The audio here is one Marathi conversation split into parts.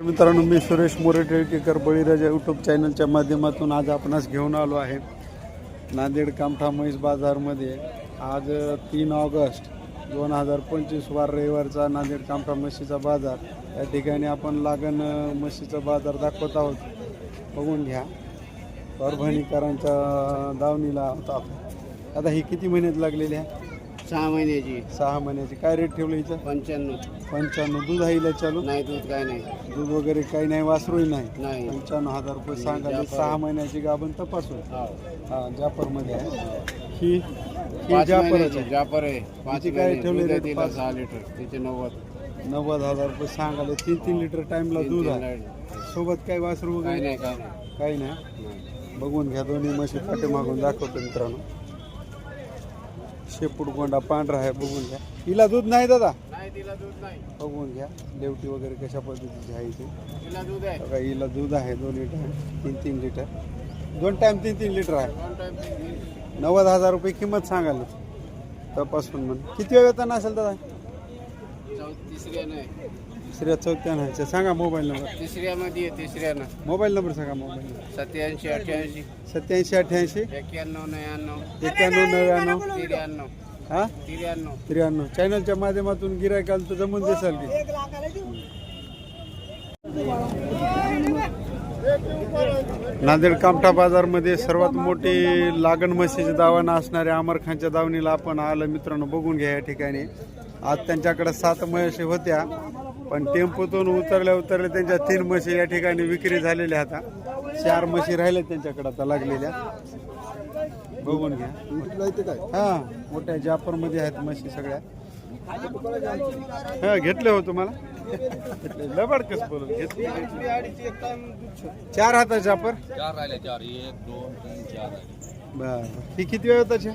मित्रांनो मी सुरेश मोरे टिळकेकर बळीराजा यूट्यूब चॅनलच्या माध्यमातून आज आपणास घेऊन आलो आहे. नांदेड कामठा म्हैस बाजारमध्ये आज तीन ऑगस्ट दोन हजार पंचवीस वार रविवारचा नांदेड कामठा म्हशीचा बाजार. या ठिकाणी आपण लागण म्हशीचा बाजार दाखवत आहोत. बघून घ्या. परभणीकरांच्या दावणीला होता आता ही किती महिन्यात लागलेली आहे? सहा महिन्याची. सहा महिन्याची. काय रेट ठेवलं हिचं? पंच्याण्णव. पंच्याण्णव. दूध आहे हिला चालू? नाही दूध काय नाही. दूध वगैरे काही नाही वासरूही नाही. नाही. पंच्याण्णव हजार रुपये सांगाले जाफर. सहा महिन्याची गाभण तपासून. हो. हा जाफरमध्ये आहे. ही ही पाच जाफरच महिन्याची आहे. जापर आहे. पाच काय महिने. ठेवली दूध आहे रेट? तिला पाच? सहा लिटर. तिचे नव्वद. नव्वद हजार रुपये सांगाले तीन तीन लिटर टाइमला तीन- दूध तीन आहे. सोबत काही वासरू काय वगैरे? नाही काय नाही. काही नाही. नाही. बघून घ्या दोन्ही म्हशी पाठीमागून दाखवतो मित्रांनो. शेपूट गोंडा पांढरा आहे बघून घ्या. हिला दूध नाही दादा? नाही तिला दूध नाही. बघून घ्या लेवटी वगैरे कशा पद्धतीची आहे ती. तिला दूध आहे. बघा हिला दूध आहे दोन लिटर तीन तीन लिटर. दोन टाइम तीन तीन लिटर आहे. दोन. नव्वद हजार रुपये किंमत सांगाल. तपासून म्हण. किती वेळ वेतन असेल दादा? चौ- तिसऱ्या नाही तिसऱ्या चौथ्या नाही सांगा मोबाईल नंबर. तिसऱ्यामध्ये आहे तिसऱ्यानं. मोबाईल नंबर सांगा मोबाईल नंबर. सत्याऐंशी अठ्ठ्याऐंशी. सत्याऐंशी अठ्ठ्याऐंशी. एक्क्याण्णव नव्याण्णव. एक्क्याण्णव नव्याण्णव. त्र्याण्णव. हा? त्र्याण्णव. त्र्याण्णव. चॅनलच्या माध्यमातून गिरायकाल तर जमून देसाल की? नांदेड कामठा बाजारमध्ये सर्वात मोठी लागण म्हशीची दावण असणाऱ्या अमर खानच्या दावणीला आपण आलं. मित्रांनो बघून घ्या या ठिकाणी. आज त्यांच्याकडे सात म्हशी होत्या. पण टेम्पोतून उतरल्या उतरल्या त्यांच्या तीन म्हशी या ठिकाणी विक्री झालेल्या आता. चार म्हशी राहिल्या त्यांच्याकडे आता लागलेल्या. बघून घ्या. हा मोठ्या जाफरमध्ये आहेत म्हशी सगळ्या. हा घेतले हो तुम्हाला? लबाड कस बोलून घेतले. चार हाता जाफर? चार राहिले चार. एक दोन तीन चार राहिले. बर. ही किती वेळ होताची?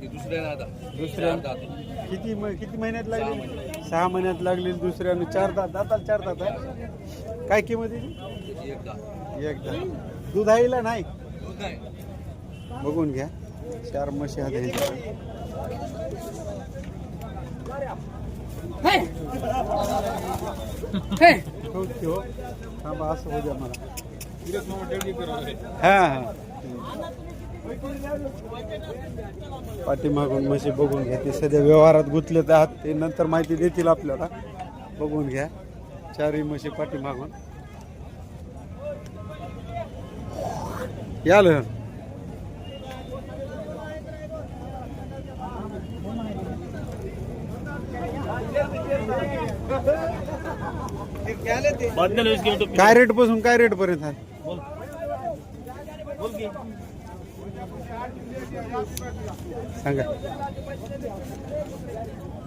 ती दुसऱ्या दुसऱ्या. किती किती महिन्यात लागली? सहा महिन्यात लागली दुसऱ्याने चार दात दाताला चार दात आहे. काय किंमत. एकदा दूध आईला नाही. बघून घ्या. चार म्हशी आहेत ह्याच्याकडे. हो! की हो थांबा असं हो द्या मला. हा हा. पाठीमागून म्हशी बघून घ्या. ते सध्या व्यवहारात गुंतलेत आहात. ते नंतर माहिती देतील आपल्याला. बघून घ्या. चारही म्हशी पाठीमागून. याल काय रेटपासून काय रेट पर्यंत आहे? सांगा.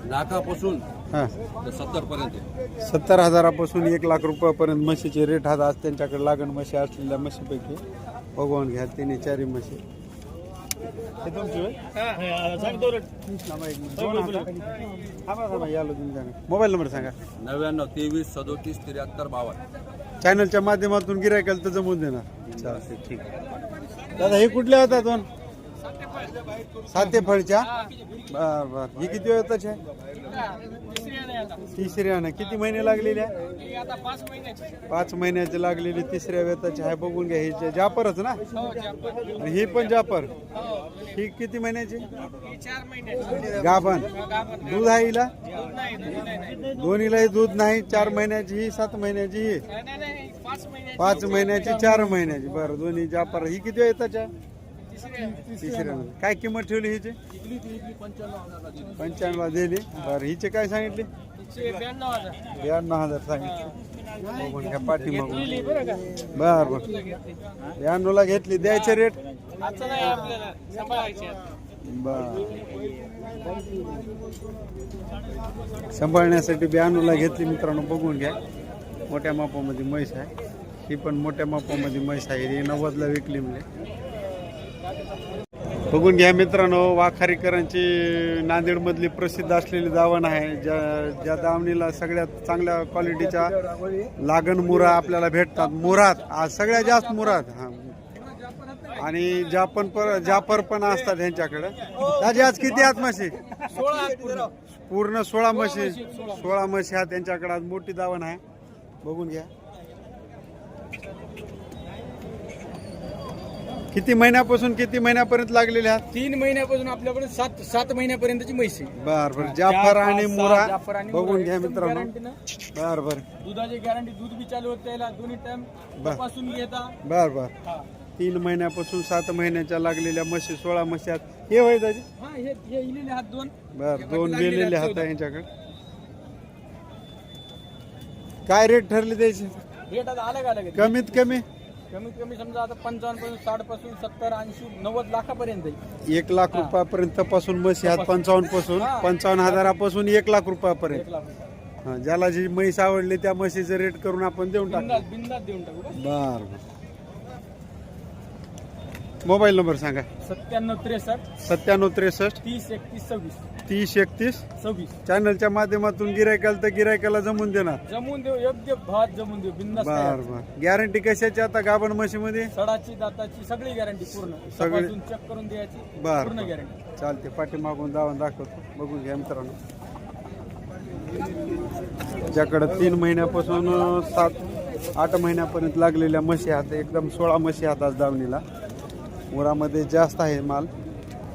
लाखापासून हा. तर सत्तर पर्यंत. सत्तर हजारापासून एक लाख रुपयापर्यंत म्हशीचे रेट आहेत आज त्यांच्याकडे लागण म्हशी असलेल्या म्हशीपैकी भगवान घ्या तिने चारी म्हशी. हे तुमची होय? थांबा एक मिनिट. दोन हातात. थांबा थांबा यालो तुमच्याकडे मोबाईल नंबर सांगा. नव्याण्णव तेवीस सदोतीस त्र्याहत्तर बावन्न. चॅनलच्या माध्यमातून गिरायकाला तर जमून देणार. चालते ठीक आहे. दादा हे कुठल्या होता दोन? साते फळच्या बर. ही किती वेळाची आहे? तिसऱ्या ना किती महिने लागलेले पाच महिन्याची लागलेली तिसऱ्या वेताची आहे. बघून घ्या ही जापरच ना? आणि ही पण जापर? ही किती महिन्याची? गाभण. दूध आहे हिला? दोन्हीलाही दूध नाही. चार महिन्याची ही सात महिन्याची ही? पाच महिन्याची चार महिन्याची. बरं दोन्ही जापर. ही किती येताच्या तिसऱ्या काय किंमत ठेवली हिची? पंच्याण्णव दिली. बरं हिचे काय सांगितले? ब्याण्णव हजार सांगितले. बघून घ्या पाठीमागून बर बर. ब्याण्णवला घेतली द्यायचे रेट बर. सांभाळण्यासाठी ब्याण्णवला घेतली मित्रांनो बघून घ्या. मोठ्या मापामध्ये म्हैस आहे. ही पण मोठ्या मापामध्ये म्हैस आहे. ही नव्वदला विकली म्हणजे बघून घ्या मित्रांनो वाखारीकरांची नांदेडमधली प्रसिद्ध असलेली दावण आहे. ज्या ज्या दावणीला सगळ्यात चांगल्या क्वालिटीच्या लागण मुरा आपल्याला भेटतात. मुरात. आज सगळ्यात जास्त मुरात. हा. आणि जापन पर जापर पण असतात ह्यांच्याकडे. दाजी आज किती आहात म्हशी? पूर्ण सोळा म्हशी. सोळा म्हशी आहेत त्यांच्याकडे आज मोठी दावण आहे. बघून घ्या. किती महिन्यापासून किती महिन्यापर्यंत लागलेले आहात? तीन महिन्यापासून आपल्याकडे सात सात महिन्यापर्यंतची म्हैस आहे. बर बर. जाफर आणि मुरा जाफर आणि बघून घ्या एकदम मित्रांनो. guarantee. बर बर. दुधाची गॅरंटी दूध बी चालू होते त्याला. दोन्ही टाइम बर. तपासून घेता. बर बर. हा. तीन महिन्यापासून सात महिन्याच्या लागलेल्या म्हशी सोळा म्हशी आहेत. हे होय दाजी? हा, हे हे इलेले हात दोन. बर हे दोन लागलेले आहेत हात चौदा. यांच्याकडे. काय रेट ठरले द्यायचे रेट आता अलग अलग आहे. कमीत कमी? कमीत कमी समजा आता पंचावन्नपासून साठपासून सत्तर ऐंशी नव्वद लाखापर्यंत. एक लाख रुपयापर्यंत पासून म्हशी आहेत पंचावन्नपासून हा. पंचावन्न हजारापासून एक लाख रुपयापर्यंत. एक लाख रुपये. हा, ज्याला जी म्हैस आवडली त्या म्हशीचं रेट करून आपण देऊन टाकू. बिंदास देऊन टाकू बर बर. मोबाईल नंबर सांगा. सत्त्याण्णव त्रेसष्ट. सत्त्याण्णव त्रेसष्ट. तीस एकतीस सव्वीस. तीस एकतीस. सव्वीस. चॅनलच्या माध्यमातून गिरायकाला तर गिरायकाला जमून देणार. जमून देऊ योग्य भात जमून देऊ बिंदास बर बर. गॅरंटी कशाची आता गाभण म्हशीमध्ये? सडाची दाताची सगळी गॅरंटी पूर्ण. सगळी- चेक करून द्यायची. बर पूर्ण बर. गॅरंटी चालते पाठीमागून दावून दाखवतो. बघून घ्या मित्रांनो. ज्याकडं तीन महिन्यापासून अं, सात आठ महिन्यापर्यंत लागलेल्या म्हशी आहेत एकदम सोळा म्हशी आहेत आज दावणीला. मुरामध्ये जास्त आहे माल.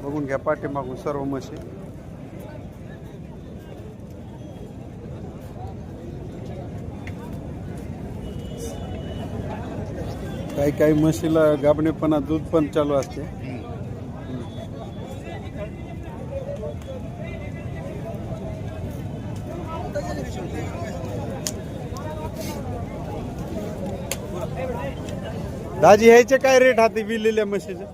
बघून घ्या पाठीमागून सर्व म्हशी. काही काही म्हशीला गाबणेपणा दूध पण चालू असते. दाजी ह्याचे काय रेट हाती विलेल्या म्हशीचे?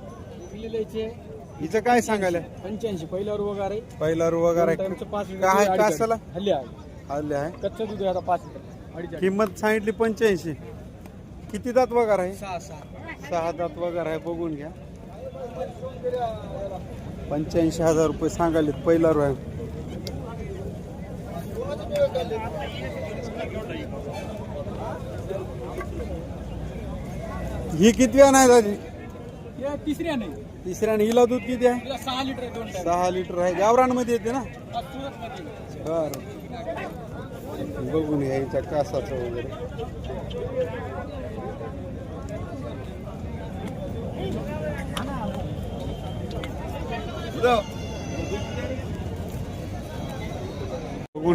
हिचं काय सांगायला? पंच्याऐंशी पहिल्यावर वगैरे. पहिला रू वगैरे. टाइमचं पाच लिटर काय अडीच. हल्ली आहे. आले आहे? कच्चं दूध आहे आता पाच लिटर. अडीच अडीच. किंमत सांगितली पंच्याऐंशी. किती दात वगैरे आहे? सहा सहा. सहा दात वगैरे आहे बघून घ्या. पंच्याऐंशी हजार रुपये सांगाले पहिला रू आहे. ही किती आहे नाही दादी हे तिसऱ्या नाही. तिसऱ्या आणि हिला दूध किती आहे? तिला सहा लिटर आहे दोन टाइम सहा लिटर आहे. गावरानमध्ये येते ना? बर. बघून यायच्या कासाचं वगैरे.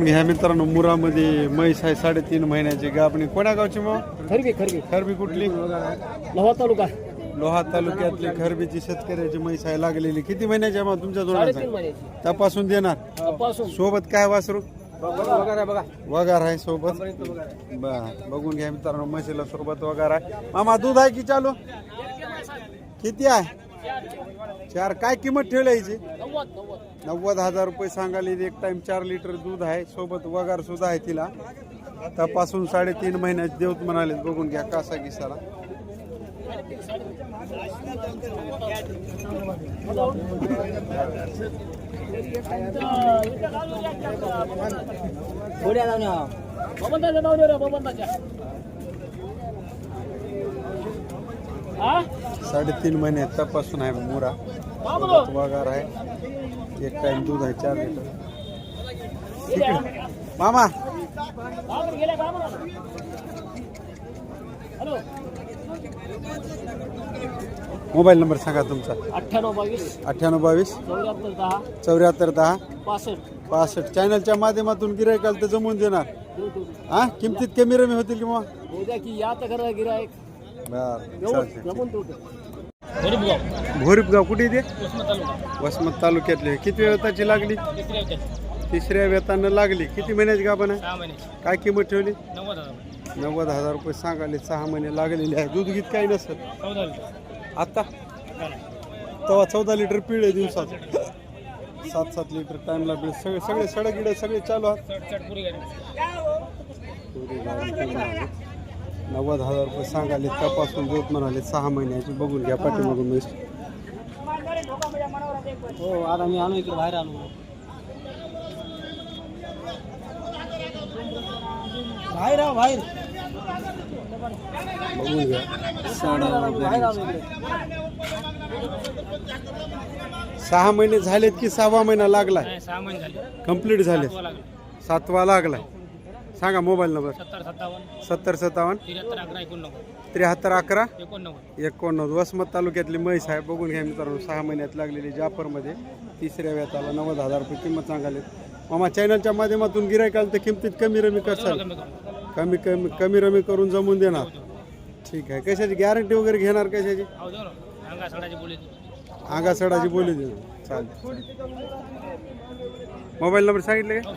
बघून घ्या मित्रांनो मुरामध्ये म्हैस आहे साडेतीन महिन्याची गाबणी कोण्या गावची मग? खरबी खरबी. खरबी कुठली? लवा तालुका लोहा तालुक्यातली खरबीची शेतकऱ्याची म्हैस आहे लागलेली. किती महिन्याची आहे मग तुमच्या साडेतीन महिन्याची. तपासून देणार? सोबत काय वासरू? वगैरे बघा वगार आहे सोबत. बर बघून घ्या मित्रांनो म्हशीला सोबत वगार आहे. मामा दूध आहे की चालू? किती आहे? चार. काय किंमत ठेवायची नव्वद नव्वद. नव्वद हजार रुपये सांगायला एक टाइम चार लिटर दूध आहे. सोबत वगार सुद्धा आहे तिला. तपासून साडेतीन महिन्यात देऊत म्हणाले बघून घ्या कासा किसाला हा? साडेतीन महिन्यात तपासून आहे मुरा. वगार आहे. एक टाइम दूध आहे चार लिटर. मामा. मोबाईल नंबर सांगा तुमचा. अठ्ठ्याण्णव बावीस. अठ्ठ्याण्णव बावीस चौऱ्याहत्तर दहा. चौऱ्याहत्तर दहा पासष्ट. पासष्ट चॅनलच्या माध्यमातून गिरायकाला तर जमवून देणार. हा? किमतीत कमी रमी होतील किंवा उद्या की या तर गिरायक. बर भोरीपगाव. कुठे तालुका. वसमत तालुक्यातले. किती वेताची लागली? तिसऱ्या वेतानं लागली. किती महिन्याची गाभण आहे? काय किंमत ठेवली? नव्वद हजार रुपये. सांगाले सहा महिने लागलेले आहे. दूध गीत काही नसत चौदा लिटर. आता? तेव्हा चौदा लिटर पिळे दिवसात. सात सात लिटर टाइमला बिळ सगळे सगळे सडक गिडे सगळे चालू आहेत. नव्वद हजार रुपये सांगाले तपासून देत म्हणाले सहा महिन्याची बघून घ्या पाठीमागून. हो आता मी आलो इकडे बाहेर आलो. बाहेर आहो बाहेर. बघून घ्या. सहा महिने झालेत की सहावा महिना लागलाय? कंप्लीट झाले. सातवा लागलाय. सांगा मोबाईल नंबर. सत्तर सत्तावन्न. सत्तर सत्तावन्न. त्र्याहत्तर अकरा एकोणनव्वद. त्र्याहत्तर अकरा. एकोणनव्वद. एकोणनव्वद. वसमत तालुक्यातली म्हैस आहे. बघून घ्या मित्रांनो सहा महिन्यात लागलेली जाफरमध्ये. तिसऱ्या वेताला नव्वद हजार रुपये किंमत सांगाले मामा चॅनलच्या माध्यमातून गिरायकाल तर किमतीत कमी रमी करसाल कमी कमी कमी कमी रमी करून जमून देणार. ठीक आहे. कशाची गॅरंटी वगैरे घेणार कशाची? अहो जाऊ ना. अंगा सडाची बोली देणार चालेल. मोबाईल नंबर सांगितले का? हो